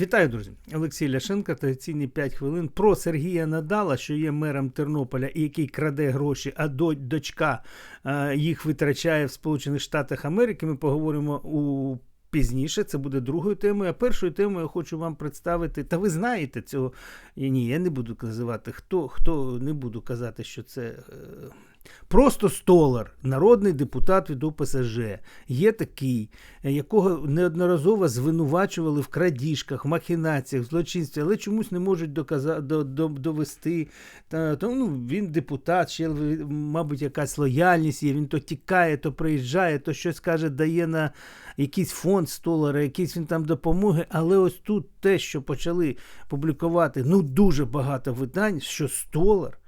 Вітаю, друзі! Олексій Ляшенко, традиційні 5 хвилин. Про Сергія Надала, що є мером Тернополя і який краде гроші, а дочка е, їх витрачає в Сполучених Штатах Америки. Ми поговоримо у пізніше. Це буде другою темою. А першою темою я хочу вам представити. Та ви знаєте цього. Ні, я не буду називати хто, хто не буду казати, що це. Просто столар, народний депутат від ОПСЖ. Є такий, е, якого неодноразово звинувачували в крадіжках, махінаціях, злочинстві, але чомусь не можуть доказа, до, до, довести. Та, то, ну, він депутат, ще, мабуть, якась лояльність є. Він то тікає, то приїжджає, то щось каже, дає на якийсь фонд столара, якісь він там допомоги. Але ось тут те, що почали публікувати, ну дуже багато видань, що столар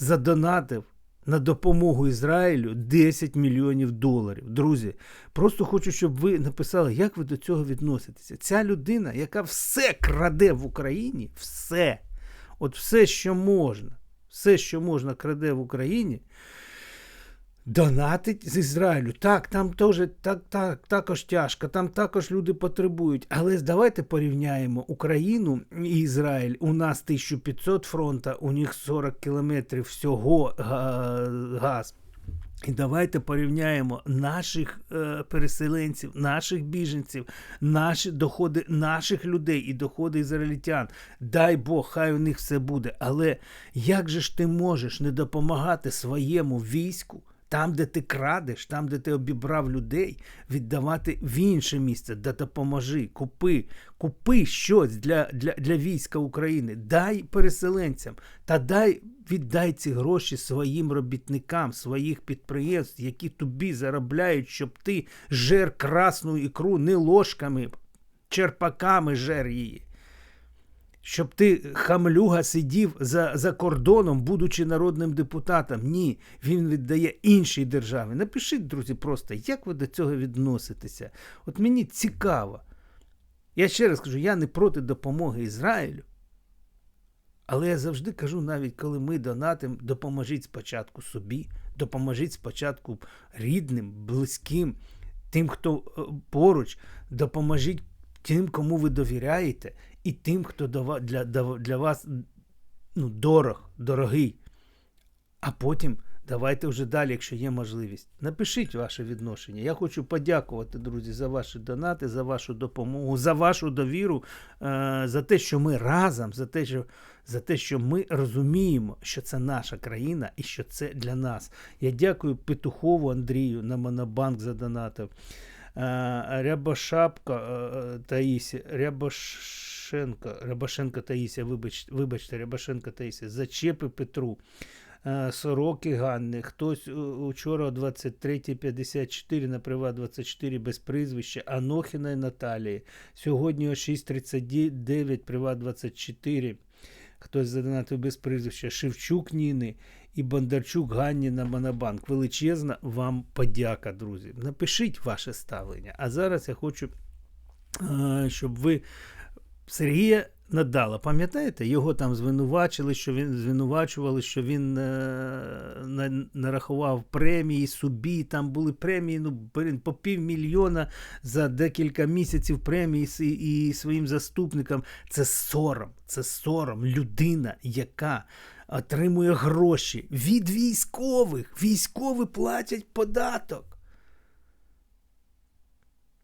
задонатив на допомогу Ізраїлю 10 мільйонів доларів. Друзі, просто хочу, щоб ви написали, як ви до цього відноситеся. Ця людина, яка все краде в Україні, все, от все, що можна, все, що можна, краде в Україні. Донатить з Ізраїлю. Так, там теж так, так, також тяжко, там також люди потребують. Але давайте порівняємо Україну і Ізраїль. У нас 1500 фронта, у них 40 кілометрів всього га- газ. І давайте порівняємо наших е, переселенців, наших біженців, наші доходи наших людей і доходи ізраїльтян. Дай Бог, хай у них все буде. Але як же ж ти можеш не допомагати своєму війську? Там, де ти крадеш, там, де ти обібрав людей, віддавати в інше місце, де допоможи, купи, купи щось для, для, для війська України, дай переселенцям та дай віддай ці гроші своїм робітникам, своїх підприємств, які тобі заробляють, щоб ти жер красну ікру не ложками, черпаками жер її. Щоб ти хамлюга сидів за, за кордоном, будучи народним депутатом. Ні, він віддає іншій державі. Напишіть, друзі, просто, як ви до цього відноситеся. От мені цікаво. Я ще раз кажу, я не проти допомоги Ізраїлю. Але я завжди кажу, навіть коли ми донатимо, допоможіть спочатку собі, допоможіть спочатку рідним, близьким, тим, хто е, поруч, допоможіть тим, кому ви довіряєте, і тим, хто для, для, вас ну, дорог, дорогий. А потім давайте вже далі, якщо є можливість. Напишіть ваше відношення. Я хочу подякувати, друзі, за ваші донати, за вашу допомогу, за вашу довіру, е, за те, що ми разом, за те, що, за те, що ми розуміємо, що це наша країна і що це для нас. Я дякую Петухову Андрію на Монобанк за донатив. Е, Рябошапка е, Таїсі, Рябошенко, Рябошенко Таїсія, вибач, вибачте, Рябошенко Таїсія, Зачепи Петру. Е, Сороки Ганни, хтось учора о 23.54 на Приват 24 без прізвища, Анохіної Наталії. Сьогодні о 6.39 Приват 24. Хтось задонатив без прізвища Шевчук Ніни і Бондарчук Ганні на Монобанк. Величезна вам подяка, друзі. Напишіть ваше ставлення. А зараз я хочу, е, щоб ви Сергія Надала, пам'ятаєте, його там звинувачили, що він звинувачували, що він е, на- нарахував премії собі. Там були премії, ну блін, по півмільйона за декілька місяців премії с- і своїм заступникам. Це сором, це сором. Людина, яка отримує гроші від військових. Військові платять податок.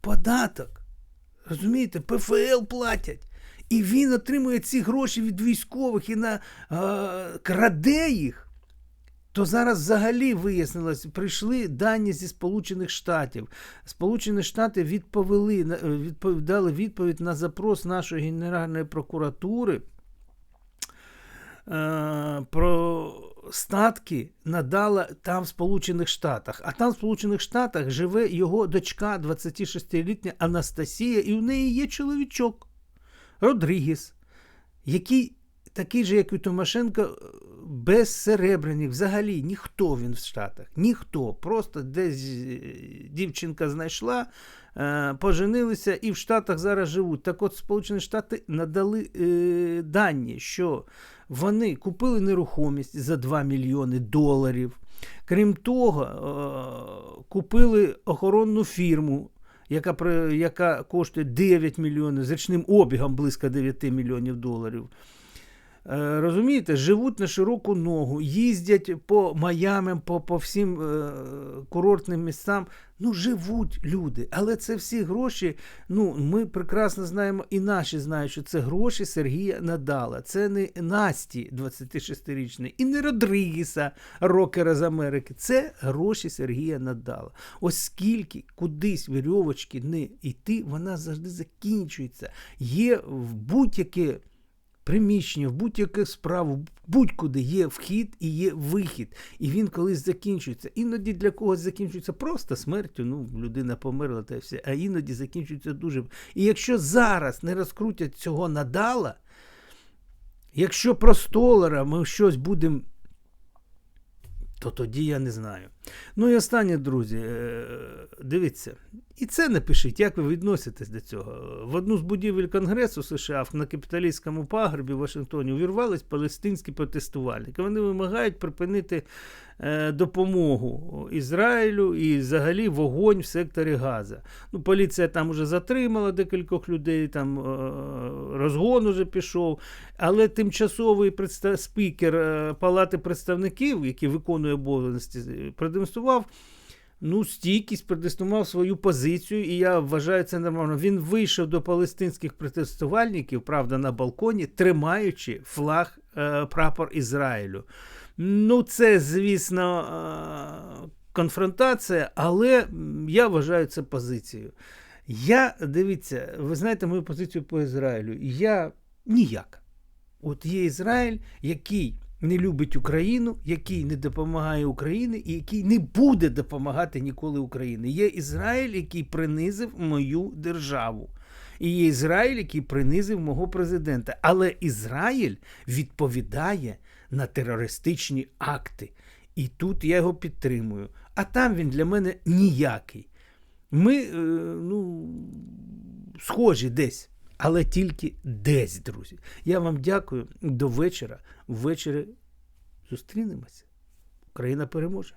Податок. Розумієте, ПФЛ платять. І він отримує ці гроші від військових і на, е, краде їх. То зараз взагалі вияснилось, прийшли дані зі Сполучених Штатів. Сполучені Штати відповіли, е, дали відповідь на запрос нашої Генеральної прокуратури е, про статки надала там в Сполучених Штатах. А там в Сполучених Штатах живе його дочка, 26-літня Анастасія, і у неї є чоловічок Родрігіс, який такий же, як і Тимошенко, без серебряних. Взагалі ніхто він в Штатах. Ніхто. Просто десь е, дівчинка знайшла, е, поженилися і в Штатах зараз живуть. Так от Сполучені Штати надали е, дані, що вони купили нерухомість за 2 мільйони доларів. Крім того, е, купили охоронну фірму яка, яка коштує 9 мільйонів, з річним обігом близько 9 мільйонів доларів. Е, Розумієте, живуть на широку ногу, їздять по Майамам, по, по всім е, курортним місцям. Ну, живуть люди. Але це всі гроші. Ну, ми прекрасно знаємо, і наші знають, що це гроші Сергія Надала. Це не Насті, 26-річної, і не Родригіса, рокера з Америки. Це гроші Сергія Надала. Ось скільки кудись вірьовочки не йти, вона завжди закінчується. Є в будь-яке приміщення, в будь-яку справу, будь-куди є вхід і є вихід. І він колись закінчується. Іноді для когось закінчується просто смертю. Ну, людина померла та все, а іноді закінчується дуже. І якщо зараз не розкрутять цього надала, якщо про столара ми щось будемо. То тоді я не знаю. Ну і останнє, друзі, е, дивіться, і це напишіть, як ви відноситесь до цього. В одну з будівель Конгресу США на капіталістському пагорбі в Вашингтоні увірвались палестинські протестувальники. Вони вимагають припинити е, допомогу Ізраїлю і взагалі вогонь в секторі Газа. Ну, поліція там вже затримала декількох людей, там е, розгон уже пішов. Але тимчасовий спікер Палати представників, який виконує обов'язки, продемонстрував ну, стійкість, продемонстрував свою позицію, і я вважаю це нормально. Він вийшов до палестинських протестувальників, правда, на балконі, тримаючи флаг е, прапор Ізраїлю. Ну, це, звісно, е, конфронтація, але я вважаю це позицією. Я, дивіться, ви знаєте мою позицію по Ізраїлю. Я ніяк. От є Ізраїль, який не любить Україну, який не допомагає Україні і який не буде допомагати ніколи Україні. Є Ізраїль, який принизив мою державу. І є Ізраїль, який принизив мого президента. Але Ізраїль відповідає на терористичні акти. І тут я його підтримую. А там він для мене ніякий. Ми е, ну, схожі десь, але тільки десь, друзі. Я вам дякую. До вечора. Ввечері зустрінемося. Україна переможе.